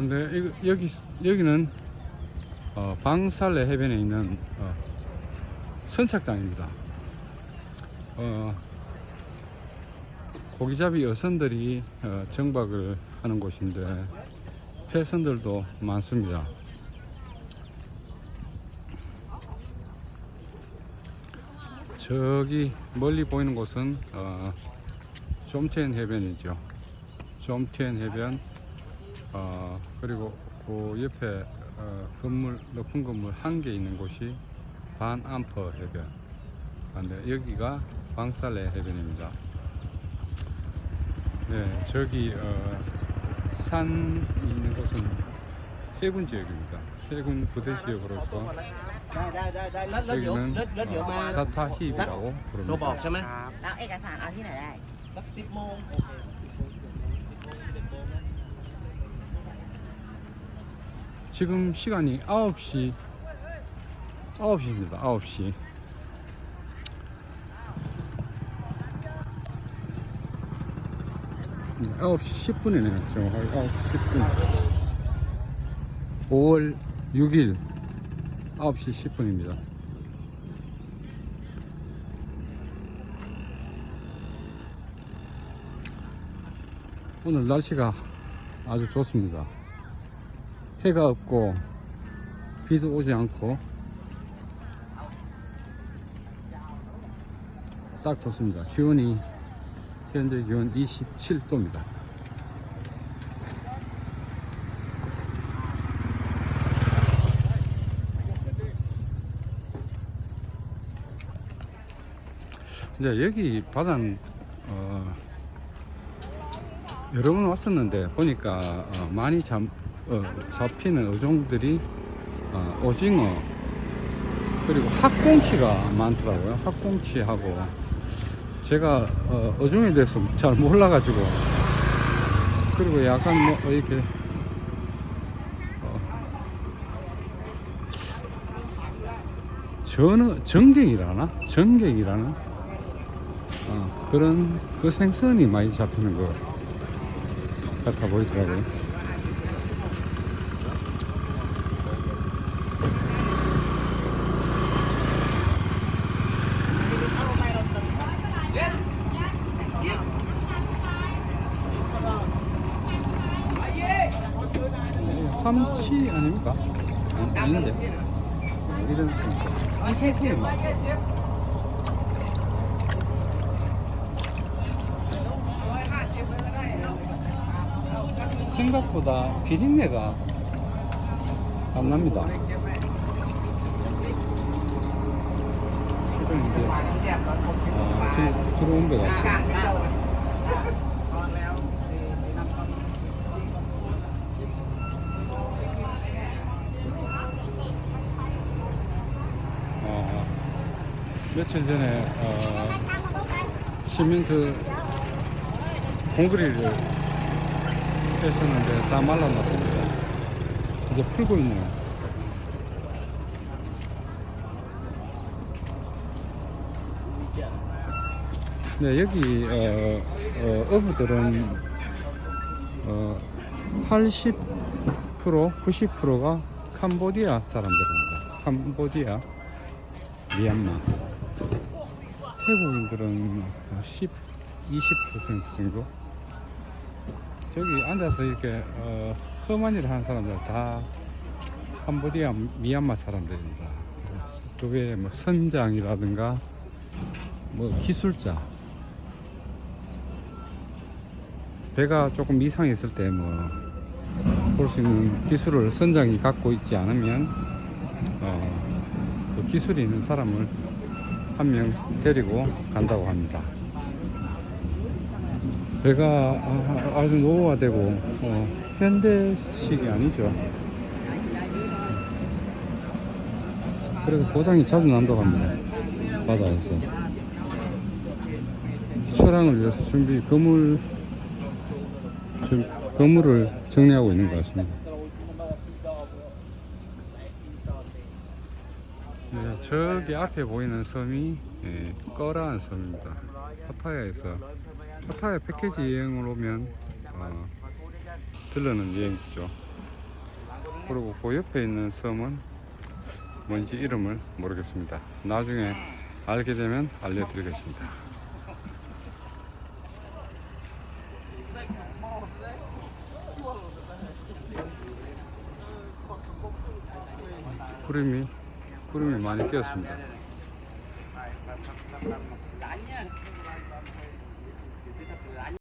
근데 이거, 여기 여기는 어, 방살레 해변에 있는 어, 선착장입니다. 어, 고기잡이 여선들이 어, 정박을 하는 곳인데 폐선들도 많습니다. 저기 멀리 보이는 곳은 어, 좀티엔 해변이죠. 좀티엔 해변 어, 그리고 그 옆에 어, 건물 높은 건물 한 개 있는 곳이 반암퍼 해변. 아, 네, 여기가 방살레 해변입니다. 네, 저기 어, 산 있는 곳은 해군 지역입니다. 해군 부대 지역으로서 ได้ได้ได้ได้แล้วแล้วเดี๋ยว 여기는 แล้วแล้วเดี๋ยวมา 어, 사타힙이라고 โทรบอก 부릅니다. ใช่ไหม แล้วเอกสารเอาที่ไหนได้ สักสิบโมง 지금 시간이 9시 9시입니다. 9시. 네, 9시 10분이네요. 정확하게 9시 10분. 5월 6일 9시 10분입니다. 오늘 날씨가 아주 좋습니다. 해가 없고 비도 오지 않고 딱 좋습니다. 기온이 현재 기온 27도입니다. 이제 여기 바다는 어, 여러 번 왔었는데 보니까 어, 많이 잡, 어, 잡히는 어종들이 어, 오징어 그리고 학꽁치가 많더라고요. 학꽁치하고 제가 어, 어종에 대해서 잘 몰라가지고 그리고 약간 뭐 이렇게 어, 전어 정갱이라나 정갱이라는 어, 그런 그 생선이 많이 잡히는 것 같아 보이더라고요. 어, 삼치 아닙니까? 아닌데 이런 삼치 새새 생각보다 비린내가 안 납니다. 이제 아, 들어온 것같아요. 어, 며칠 전에 어, 시멘트 콘크리트를 했었는데 다 말라놨습니다. 이제 풀고 있네요. 네, 여기 어, 어, 어부들은 어, 80% 90%가 캄보디아 사람들입니다. 캄보디아, 미얀마. 태국인들은 10, 20% 정도. 저기 앉아서 이렇게 어, 험한 일을 하는 사람들 다 캄보디아, 미얀마 사람들입니다. 그게 뭐 선장이라든가 뭐 기술자 배가 조금 이상했을 때 뭐 볼 수 있는 기술을 선장이 갖고 있지 않으면 어, 그 기술이 있는 사람을 한 명 데리고 간다고 합니다. 배가 아- 아주 노후화되고 어, 현대식이 아니죠. 그래도 고장이 자주 난다고 합니다. 바다에서. 출항을 위해서 준비 건물 정- 건물을 정리하고 있는 것 같습니다. 네, 저기 앞에 보이는 섬이 예, 꺼라한 섬입니다. 파타야에서 파타야 패키지 여행을 오면 어, 들르는 여행지죠. 그리고 그 옆에 있는 섬은 뭔지 이름을 모르겠습니다. 나중에 알게 되면 알려드리겠습니다. 구름이 구름이 많이 끼었습니다.